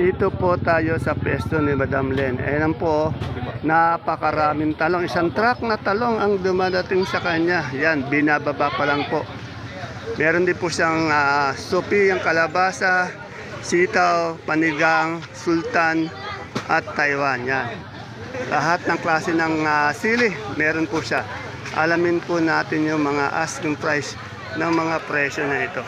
Dito po tayo sa pwesto ni Madam Len. Ayan po, napakaraming talong. Isang truck na talong ang dumadating sa kanya. Yan, binababa pa lang po. Meron din po siyang uh, supi, ang kalabasa, sitaw, panigang, sultan, at Taiwan. Yan. Lahat ng klase ng ah, sili, meron po siya. Alamin po natin yung mga asking price ng mga presyo na ito.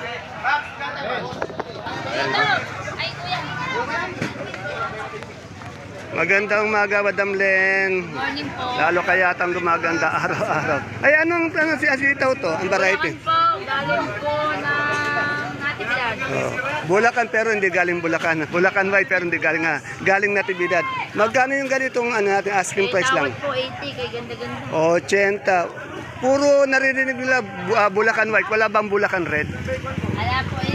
Magandang umaga, Madam Len. Morning po. Lalo kaya tang gumaganda araw-araw. Ay, anong ano, si Asitaw to? Ang variety? po, galing po na natividad. Oh, Bulacan pero hindi galing Bulacan. Bulacan White pero hindi galing nga. Galing Natividad. Magkano yung ganitong ano natin asking price lang? po 80 kay ganda-ganda. 80. Puro naririnig nila ah, Bulacan White. Wala bang Bulacan Red? Ala po yun po.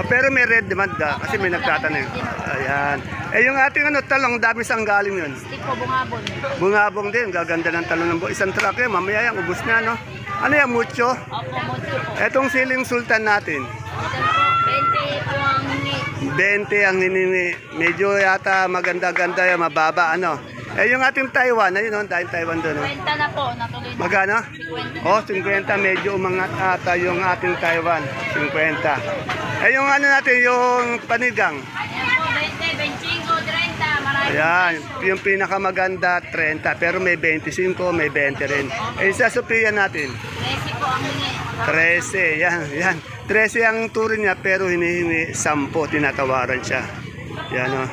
Oh, pero may red demand da, kasi may nagtatanong. Ayan. Eh yung ating ano, talong, dami sang galing yun. Stick po bungabon. Bungabong din, gaganda ng talong ng Isang truck yan, mamaya yan, ubus na, no? Ano yan, mucho? Opo, mucho po. Etong siling sultan natin, Ito po, 20 po ang ni. 20 ang hinini. Medyo yata maganda-ganda yan, mababa, ano? Eh yung ating Taiwan, ayun, no? Dahil Taiwan doon, no? 50 na po, natuloy na. Magkano? 50. Oh, 50, medyo umangat ata yung ating Taiwan. 50. Eh yung ano natin, yung panigang. Ayan po, 20, 25, 30. Marami. Ayan, yung pinakamaganda, 30. Pero may 25, may 20 rin. Eh sa Sophia natin, 13 po ang ni. 13. Yan, yan. 13 ang turin niya, pero hinihingi 10. Tinatawaran siya. Yan o.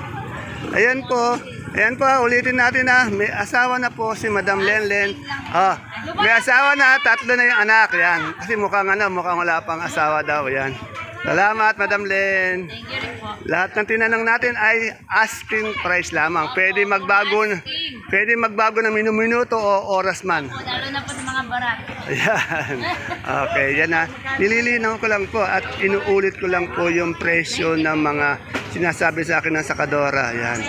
Ayan po. Ayan po, ulitin natin na. May asawa na po si Madam Lenlen. Ah, may asawa na, tatlo na yung anak. Yan. Kasi mukhang ano, mukhang wala pang asawa daw. Yan. Salamat, Madam Len. Thank you rin po. Lahat ng tinanong natin ay asking price lamang. Pwede magbago, pwede magbago ng minuminuto o oras man. Po, lalo na po sa mga barat. Ayan. Okay, yan na. Nililinaw ko lang po at inuulit ko lang po yung presyo ng mga sinasabi sa akin ng sakadora. Yan.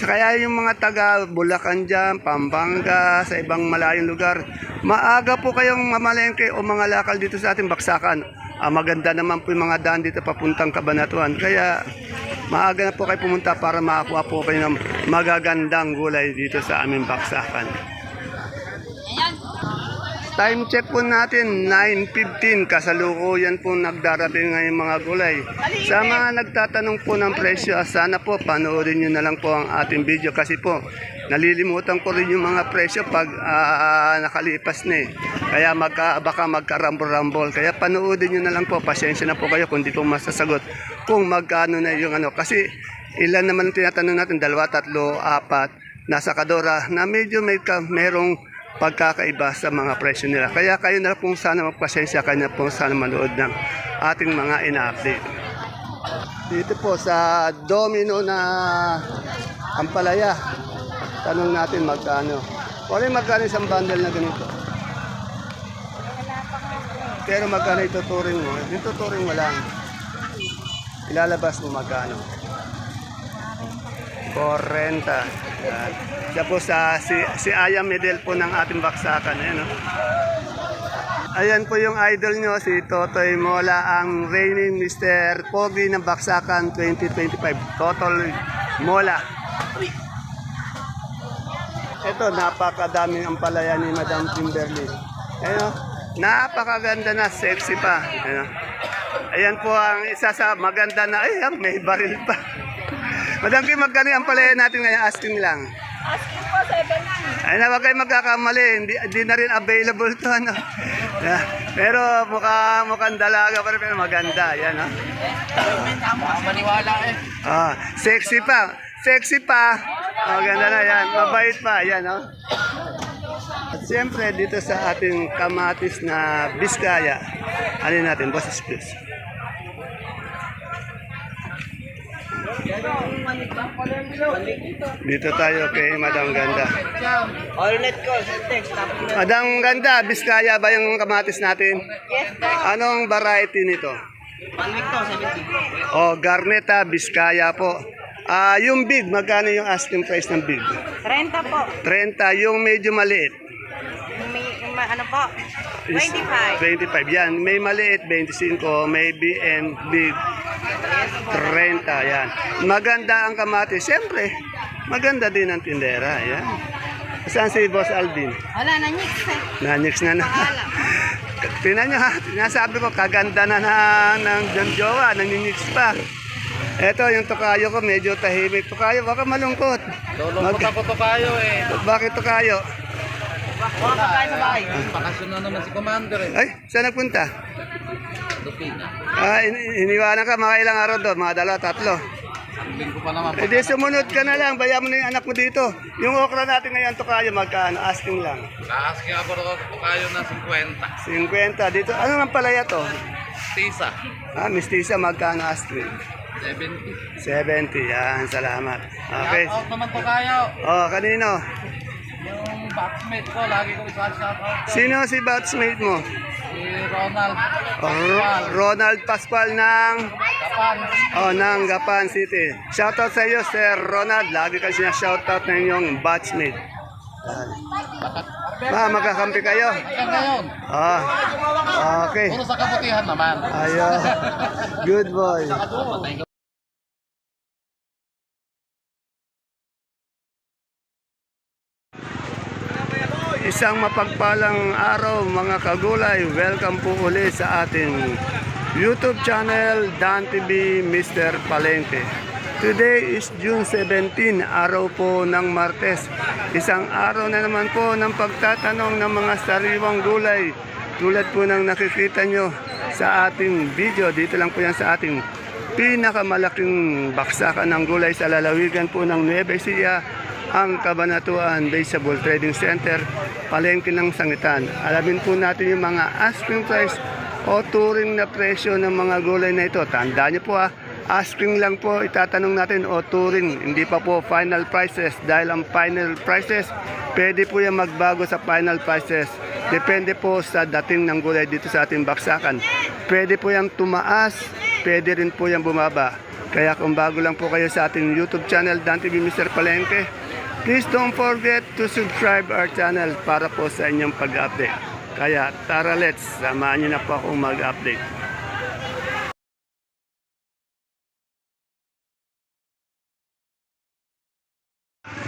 So, kaya yung mga taga Bulacan dyan, Pampanga, sa ibang malayong lugar, maaga po kayong mamalengke o mga lakal dito sa ating baksakan. Ah, maganda naman po yung mga daan dito papuntang Cabanatuan. Kaya maaga na po kayo pumunta para makakuha po kayo ng magagandang gulay dito sa aming baksakan. Ayan. Time check po natin, 9.15. Kasalukuyan po nagdarating ngayon mga gulay. Sa mga nagtatanong po ng presyo, sana po panoorin nyo na lang po ang ating video kasi po nalilimutan ko rin yung mga presyo pag ah, nakalipas na eh. Kaya magka, baka magkarambol-rambol. Kaya panoorin nyo na lang po. Pasensya na po kayo kung di po masasagot kung magkano na yung ano. Kasi ilan naman tinatanong natin, dalawa, tatlo, apat, nasa kadora na medyo may ka, merong pagkakaiba sa mga presyo nila. Kaya kayo na pong sana magpasensya, kayo na pong sana manood ng ating mga ina-update. Dito po sa domino na Ampalaya, tanong natin magkano. Wala magkano isang bundle na ganito. Pero magkano ituturing mo? Ituturing mo lang. Ilalabas mo magkano. 40. Yan. Siya po sa si, si Aya Medel po ng ating baksakan. Ayan, no? Ayan po yung idol nyo, si Totoy Mola, ang reigning Mr. Pogi ng Baksakan 2025. Totoy Mola. Ito, napakadaming ang palaya ni Madam Kimberly. Ayan, oh. napakaganda na, sexy pa. Ayan, oh. Ayan po ang isa sa maganda na, ay, ah, may baril pa. Madam Kim, magkano ang palaya natin ngayon? Asking lang. Asking po, 7 Ay na, wag kayo magkakamali. Hindi, hindi na rin available to. Ano. Yeah. Pero mukha, mukhang dalaga pa rin, pero maganda. Yan, no? Maniwala eh. Ah, sexy pa. Sexy pa. Maganda na yan. Mabait pa. Yan, no? At siyempre, dito sa ating kamatis na Biskaya, ano natin, boses please. Dito tayo kay Madam Ganda. All-net ko, text. Madam Ganda, Biskaya ba yung kamatis natin? Yes, po. Anong variety nito? One week to, 70. O, Garneta, Biskaya po. Ah, yung big, magkano yung asking price ng big? 30 po. 30, yung medyo maliit. Ma- ano po? 25. 25. Yan. May maliit, 25. May BM, big, 30. Yan. Maganda ang kamatis. Siyempre, maganda din ang tindera. Yan. Saan si Boss Alvin? Wala na, Nix eh. Nanix na na. Tingnan nyo ha, sinasabi ko, kaganda na na ng Jowa, nanginix pa. Eto, yung tukayo ko, medyo tahimik. Tukayo, baka malungkot. Lulungkot ako to kayo eh. Bakit tukayo? Wala kayo sa bahay. Bakasyon na naman si Commander eh. Ay, saan nagpunta? Lupina. Ah, in- iniwanan ka, mga ilang araw doon, mga dalawa, tatlo. Linggo pa naman. E di sumunod ka na lang, bayan mo na yung anak mo dito. Yung okra natin ngayon, tukayo, magkano? Asking lang. Nakasking ako to kayo na 50. 50. Dito, ano ang palaya to? Tisa. Ah, mistisa, magkano asking? 70. 70, yan, salamat. Okay. Shout out naman to kayo. Oh, kanino? Yung batchmate ko, lagi ko isa shout out. Sino si batchmate mo? Si Ronald. Oh, Ro- Ronald Pascual ng Kapan. oh, ng Gapan City. Shoutout sa iyo, Sir Ronald. Lagi ka siya shoutout ng inyong batchmate. Ma, magkakampi kayo. Ngayon. Ah, okay. Puro sa kabutihan naman. Ayun. Good boy. Isang mapagpalang araw mga kagulay. Welcome po uli sa ating YouTube channel Dan TV Mr. Palente. Today is June 17, araw po ng Martes. Isang araw na naman po ng pagtatanong ng mga sariwang gulay. Tulad po ng nakikita nyo sa ating video. Dito lang po yan sa ating pinakamalaking baksakan ng gulay sa lalawigan po ng Nueva Ecija ang Kabanatuan Baseball Trading Center, palengke ng sangitan. Alamin po natin yung mga asking price o touring na presyo ng mga gulay na ito. Tandaan niyo po ah, asking lang po itatanong natin o touring, hindi pa po final prices dahil ang final prices pwede po yan magbago sa final prices. Depende po sa dating ng gulay dito sa ating baksakan. Pwede po yan tumaas, pwede rin po yan bumaba. Kaya kung bago lang po kayo sa ating YouTube channel, Dan TV Mr. Palengke, please don't forget to subscribe our channel para po sa inyong pag-update. Kaya tara let's, samahan niyo na po akong mag-update.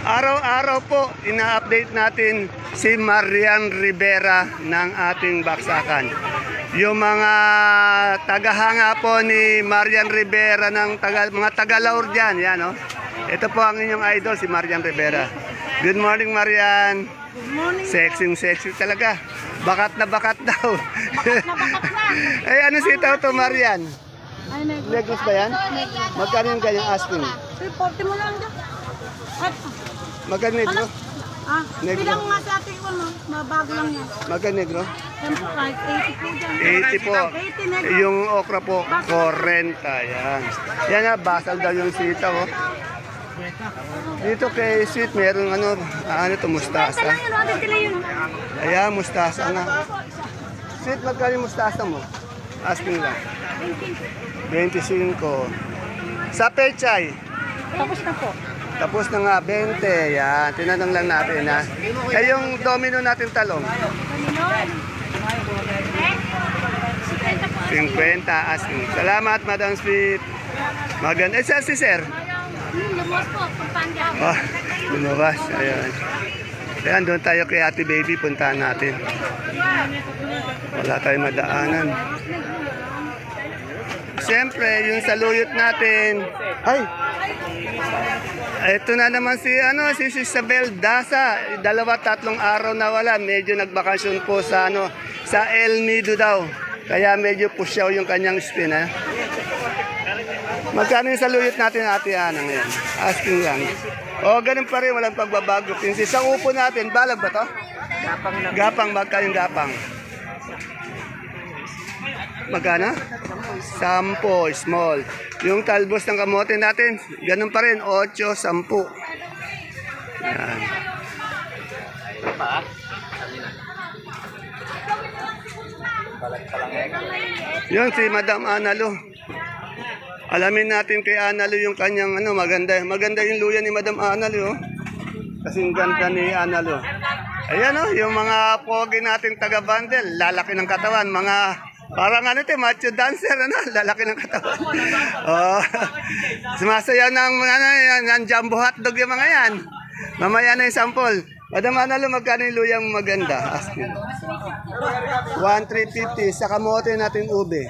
Araw-araw po, ina-update natin si Marian Rivera ng ating baksakan. Yung mga tagahanga po ni Marian Rivera ng taga, mga Tagalaur dyan, yan oh. Ito po ang inyong idol, si Marian Rivera. Good morning, Marian. Good morning. Sexy, sexy talaga. Bakat na bakat daw. Bakat na bakat na. Ay, ano sitaw to, Marian? Ay, negro. Negros ba yan? Magkano yung ganyang asking? 340 mo lang dyan. Magkano negro? ah, Negro. bilang nga sa ating ko, no? Mabago lang yan. Magkano negro? Yan po, kahit 80 po dyan. 80 po. 80 negro. Yung okra po, 40. Yan. Yan na, basal daw yung sitaw. Oh. Dito kay Sweet, meron ano, ah, ano to, mustasa. Ayan, mustasa nga. Sweet, magkano yung mustasa mo? Asking lang. 25. Sa pechay, Tapos na po. tapos na nga, 20. Yan, tinanong lang natin ha. Eh, yung domino natin talong. Eh? 50 po. 50 asking. Salamat, Madam Sweet. Maganda. Eh, si Sir? Lumuwas po. Pampanga. Oh, lumabas. Ayan. Ayan, doon tayo kay Ate Baby. Puntahan natin. Wala tayong madaanan. Siyempre, yung saluyot natin. Ay! Ito na naman si ano si Isabel Dasa. Dalawa tatlong araw na wala. Medyo nagbakasyon po sa ano sa El Nido daw. Kaya medyo pusyaw yung kanyang spin ha. Magkano yung saluyot natin ate Ana ngayon? Asking lang. O, ganun pa rin, walang pagbabago. Pinsi, sa upo natin, balag ba to? Gapang na. Gapang, magkano yung gapang? Magkano? Sampo, small. Yung talbos ng kamote natin, ganun pa rin, 8, 10. Yan. Yun si Madam Analo. Alamin natin kay Analo yung kanyang ano, maganda. Maganda yung luya ni Madam Analo. Oh. Kasing ganda ni Analo. Ayan o, yung mga pogi nating taga-bundle, lalaki ng katawan, mga parang ano ito, macho dancer, ano, lalaki ng katawan. Oh, sumasayaw ng ano, ng jumbo hotdog yung mga yan. Mamaya na yung sample. Madam Manalo, magkano yung luyang maganda? Asking. 1,350 sa kamote natin ube.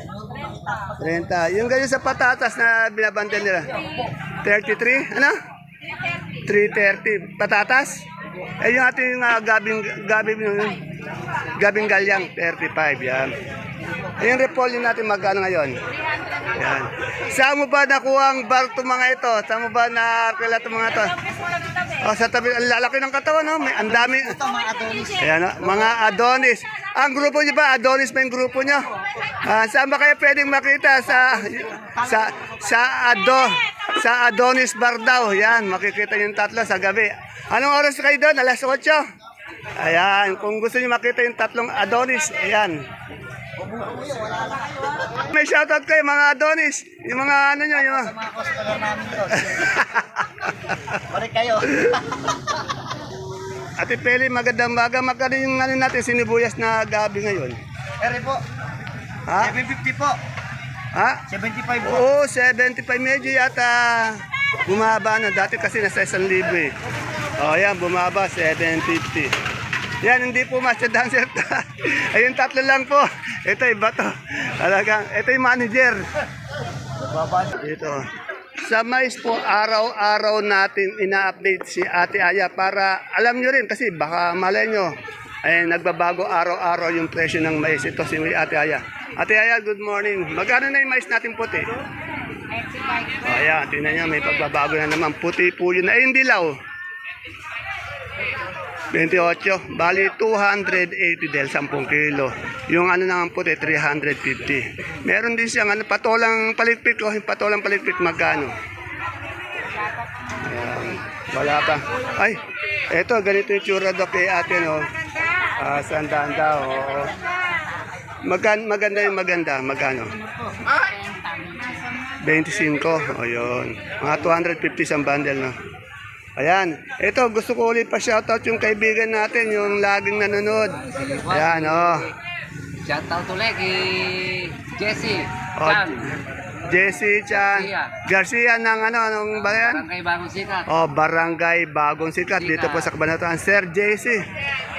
30. Yung ganyan sa patatas na binabandel nila. 33? Ano? 330. Patatas? Eh yung ating uh, gabing, gabing, gabing galyang, 35. Yan. Eh, yung repolyo natin magkano ngayon? Yan. Saan mo ba nakuha ang barto mga ito? Saan mo ba nakakila itong mga ito? Oh, sa tabi, ang lalaki ng katawan, no? May, ang dami. Ayan, no? mga Adonis. Ang grupo niyo ba? Adonis yung grupo niyo? Ah, saan ba kayo pwedeng makita? Sa, sa, sa, Ado, sa Adonis Bar daw. Yan, makikita yung tatlo sa gabi. Anong oras kayo doon? Alas 8? Ayan, kung gusto niyo makita yung tatlong Adonis, ayan. May shoutout kayo mga Adonis. Yung mga ano nyo, yung mga... Mga customer namin doon. Balik kayo. Ate Peli, magandang baga. Magkano yung ano natin, sinibuyas na gabi ngayon? Ere po, Ha? 750 po. Ha? 75 po. Oo, 75 medyo yata bumaba na. Dati kasi nasa 1,000 eh. O yan, bumaba, 750. Yan, hindi po master dancer. Ayun, tatlo lang po. Ito, iba to. Talagang, ito yung manager. Dito. Sa mais po, araw-araw natin ina-update si Ate Aya para alam nyo rin kasi baka malay nyo ay nagbabago araw-araw yung presyo ng mais. Ito si Ate Aya. Ate Aya, good morning. Magkano na yung mais natin puti? O ayan, tingnan nyo, may pagbabago na naman. Puti po yun. Ay, hindi law. 28. Bali, 280 del 10 kilo. Yung ano naman puti, 350. Meron din siyang ano, patolang palikpik. Oh, patolang palikpik, magkano? Ayan, wala pa. Ay, eto, ganito yung tsura do kay ate, no? Ah, sandaan daw, oo. Magan, maganda yung maganda, magkano? 25, o yun. Mga 250 sa bundle, no? Ayan. Ito, gusto ko ulit pa shoutout yung kaibigan natin, yung laging nanonood. Ayan, oh. Shout out ulit kay Jesse. oh Jesse Chan Garcia ng ano, anong ba yan? kay Bagong Sikat. Oh, Barangay Bagong Sikat dito po sa Kabanatuan. Sir JC.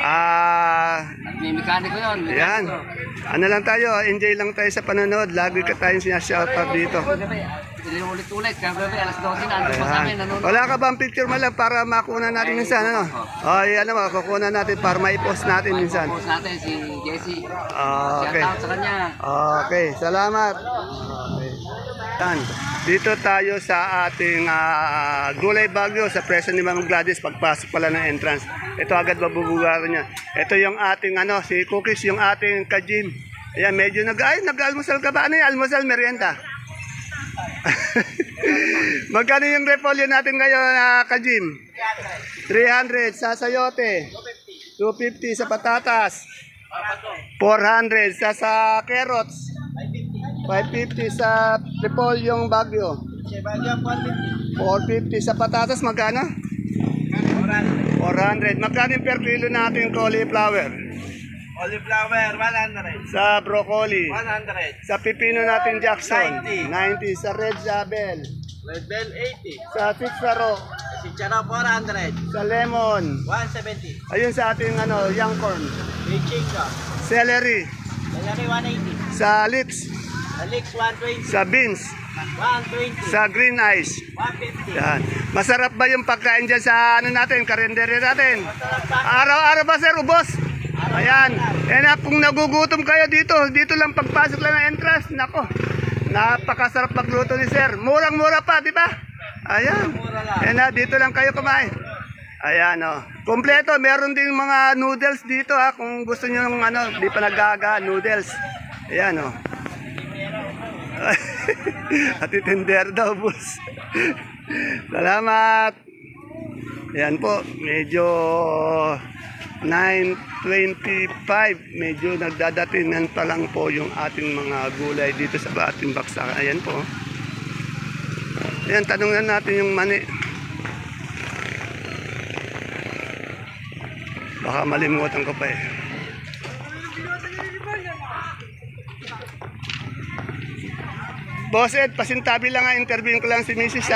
Ah, May mekaniko yun. Ayan. Ano lang tayo, enjoy lang tayo sa panonood. Lagi ka tayong sinashoutout dito. Ulit-ulit. Kagabi, alas 12 na. Ando pa sa amin. Nanonood. Wala ka bang picture man lang para makuna natin minsan, ano? O, yan naman, kukunan natin para maipost natin minsan. Post natin si Jesse. Ah, Shout Okay. out sa kanya. Okay, salamat. Okay. Yan. Dito tayo sa ating ah, gulay bagyo sa presyo ni Ma'am Gladys pagpasok pala ng entrance. Ito agad mabubugaran niya. Ito yung ating ano, si Cookies, yung ating kajim. Ayan, medyo nag ay, nag-almusal ka ba? Ano yung almusal, merienda? Magkano yung repolyo natin ngayon, uh, kajim? 300 sa sayote. 250 sa patatas. 400 sa sa carrots. 550 sa repolyong bagyo. 450 sa patatas magkano? 400. Magkano yung per kilo natin cauliflower? Cauliflower, 100. Sa broccoli. 100. Sa pipino natin Jackson. 90. Sa red zabel. Red Bell, 80. Sa sixaro. Si Chara, 400. Sa lemon. 170. Ayun sa ating ano, young corn. May chinga. Celery. Lalaki, 180. Sa lips. Alex, 120. Sa beans. 120. Sa green ice. 150. Yan. Masarap ba yung pagkain dyan sa ano natin, karinderya natin? Araw-araw ba sir, ubos? Ayan. Yan na, kung nagugutom kayo dito, dito lang pagpasok lang ng entrance, nako. Napakasarap magluto ni sir. Murang-mura pa, di ba? Ayan. Yan na, dito lang kayo kumain. Ayan, oh. Kompleto, meron din mga noodles dito ha, kung gusto niyo ng ano, di pa nagaga, noodles. Ayan, oh. At itender daw, boss. Salamat. Yan po, medyo 9.25, medyo nagdadatingan pa lang po yung ating mga gulay dito sa ating baksakan. Ayan po. Ayan, tanungan natin yung mani. Baka malimutan ko pa eh. Boss Ed, pasintabi lang nga, interviewin ko lang si Mrs.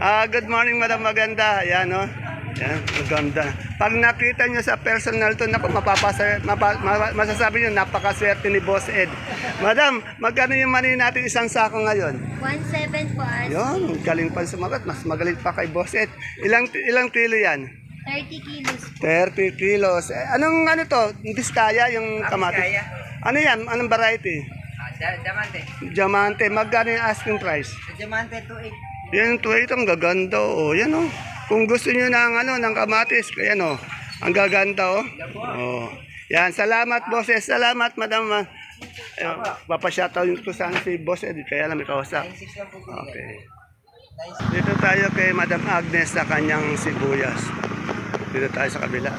Ah, good morning, Madam Maganda. Ayan, no? Yan, maganda. Pag nakita nyo sa personal to, naku, mapapasa, mapa, ma- masasabi nyo, napakaswerte ni Boss Ed. Madam, magkano yung money natin isang sako ngayon? 1.7 po as Yun, galing pa sumagot. Mas magaling pa kay Boss Ed. Ilang, ilang kilo yan? 30 kilos. 30 kilos. Eh, anong ano to? Biskaya yung kamatis? Biskaya. Ano yan? Anong variety? Ah, diamante. Diamante. Magkano yung asking price? Diamante 2.8. Yan, ito ito, ang gaganda oh. Yan oh. Kung gusto niyo ng ano, ng kamatis, yan oh. Ang gaganda oh. Oh. Yan, salamat bosses. Salamat madam. ah. Eh, Papashoutout ko sana si boss eh, kaya lang may kausap. 6 lang po. Okay. Dito tayo kay Madam Agnes sa kanyang sibuyas. Dito tayo sa kabila.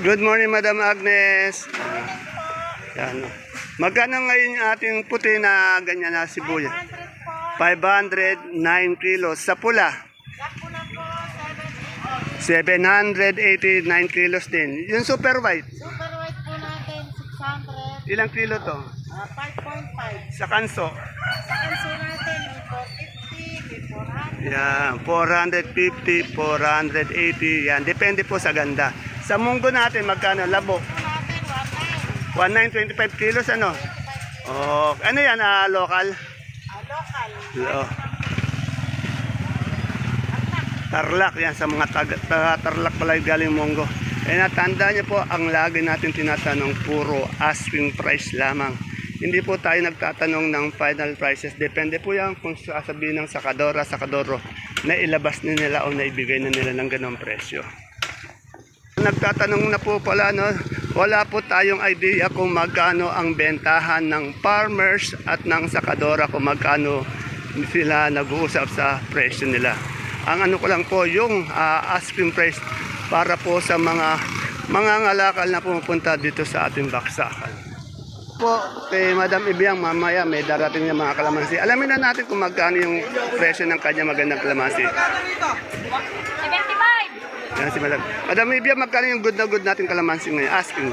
Good morning, Madam Agnes. Yan. Magkano ngayon ating puti na ganyan na sibuyas? 509 kilos. Sa pula? 789 kilos din. Yung super white, Super white po natin, 600. ilang kilo to? Uh, 5.5. Sa kanso? Sa kanso natin, may 450, may 400. Yan, 450, 480, yan. Depende po sa ganda. Sa munggo natin, magkano? Labo. Po natin, 1.9. 1925 kilos, ano? Oh, ano yan, ah, local? Uh, Tarlac, yan, sa mga tag taga Tarlac pala galing munggo. Eh, natanda niyo po, ang lagi natin tinatanong, puro asking price lamang. Hindi po tayo nagtatanong ng final prices. Depende po yan kung sasabihin ng sakadora, sakadoro na ilabas na nila o naibigay na nila ng ganong presyo. Nagtatanong na po pala, no? wala po tayong idea kung magkano ang bentahan ng farmers at ng sakadora kung magkano sila nag-uusap sa presyo nila. Ang ano ko lang po, yung ah, asking price para po sa mga mga ngalakal na pumupunta dito sa ating baksakan. Po, kay Madam Ibiang, mamaya may darating na mga kalamansi. Alamin na natin kung magkano yung presyo ng kanya magandang kalamansi. 75! Yan si Madam. Madam Ibia, magkano yung good na good natin kalamansi ngayon? Asking.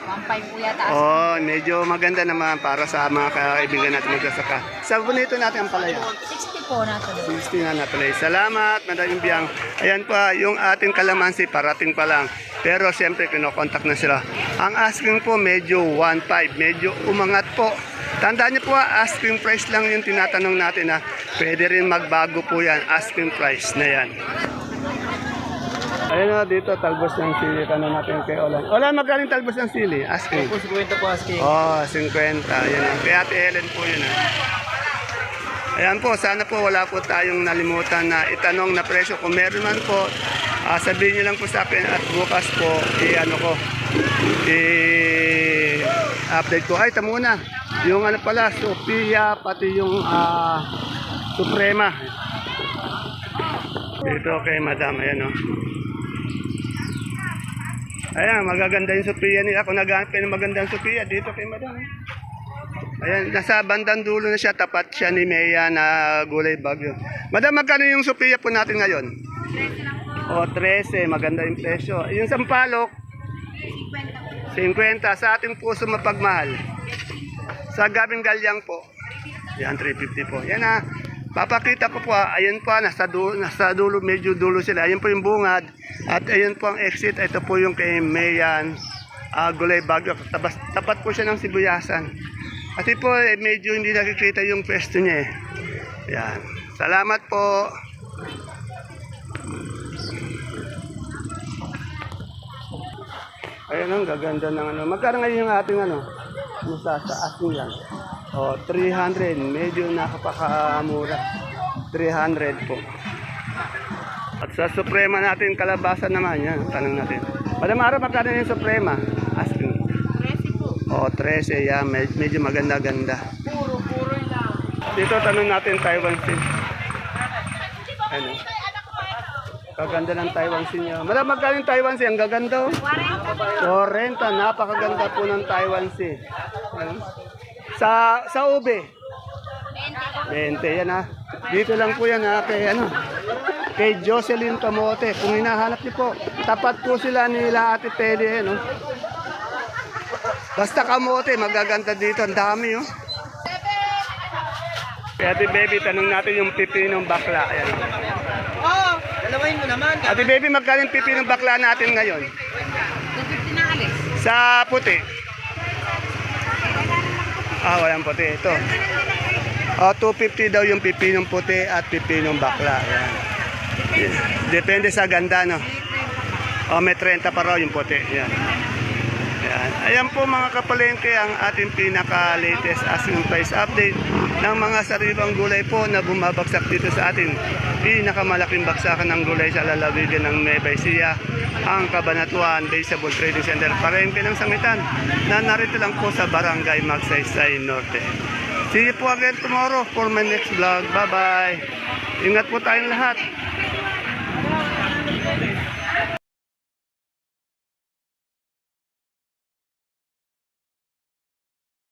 1.5 po yata. Oh, medyo maganda naman para sa mga kaibigan natin magsasaka. Sa bonito natin ang palaya. 60 po natin. 60 na napalay. Salamat, Madam Ibiang. Ayan pa, yung ating kalamansi, parating pa lang. Pero siyempre, kinokontak na sila. Ang asking po, medyo 1.5. Medyo umangat po. Tandaan niyo po, ah, asking price lang yung tinatanong natin. Ha. Pwede rin magbago po yan. Asking price na yan. Ayun na, dito, talbos ng sili. Tanong natin kay Olan. Olan, magkano talbos ng sili? Asking. Po 50 po asking. Oh, 50. Yan ang. Kaya Ate Helen po yun. ah. Ayan po, sana po wala po tayong nalimutan na itanong na presyo. Kung meron man po, ah, sabihin niyo lang po sa akin at bukas po, i-ano ko, i-update ko. Ay, tamo na. Yung ano pala, Sophia, pati yung ah, Suprema. Dito kay Madam, ayan o. Ayan, magaganda yung Sophia nila. Ako naghanap kayo ng magandang Sophia, dito kay Madam. eh. Ayan, nasa bandang dulo na siya, tapat siya ni Mea na gulay bagyo. Madam, magkano yung Sophia po natin ngayon? 13 O, 13. Maganda yung presyo. Yung sampalok? 50. Sa ating puso mapagmahal. Sa gabing galyang po. Yan, 350 po. Yan na. Papakita ko po, ah, ayun po, nasa dulo, nasa dulo, medyo dulo sila. Ayun po yung bungad. At ayun po ang exit. Ito po yung kay Mayan ah, Gulay Bagyo. Tabas, tapat po siya ng sibuyasan. Kasi po, eh, medyo hindi nakikita yung pwesto niya eh. Yan. Salamat po. Ayun ang gaganda ng ano. Magkano ngayon yung ating ano? Musa sa asking lang. O, 300. Medyo nakapakamura. 300 po. At sa Suprema natin, kalabasa naman. Yan, tanong natin. Madam Ara, magkano yung Suprema? Asking. 13 po. O, 13. Yan, med- medyo maganda-ganda. Puro, puro lang. Dito tanong natin Taiwan Sin. Ano? Kaganda ng Taiwan Sin niya. Madam, magkano yung Taiwan Sin? Ang gaganda oh. 40. Napakaganda po ng Taiwan Sin. Ano? Sa sa ube. 20 yan ha. Dito lang po yan ha. Kay ano? kay Jocelyn Camote. Kung hinahanap niyo po, tapat po sila nila Ate Peli. Eh, no? Basta kamote, magaganda dito. Ang dami, oh. Ate Baby, tanong natin yung pipinong bakla. Ayan. Oo, dalawahin mo naman. Ate Baby, magkano yung pipinong bakla natin ngayon? 250 na alis. Sa puti. Ah, walang puti. Ito. Oh, 250 daw yung pipinong puti at pipinong bakla. Ayan. Depende sa ganda, no? Oh, may 30 pa raw yung puti. Yan. Yan. Ayan po mga kapalengke ang ating pinaka-latest asking price update ng mga sariwang gulay po na bumabagsak dito sa ating pinakamalaking baksakan ng gulay sa lalawigan ng Nueva Ecija, ang Cabanatuan Baseball Trading Center, Palengke ng Sangitan, na narito lang po sa Barangay Magsaysay Norte. See you po again tomorrow for my next vlog. Bye-bye! Ingat po tayong lahat.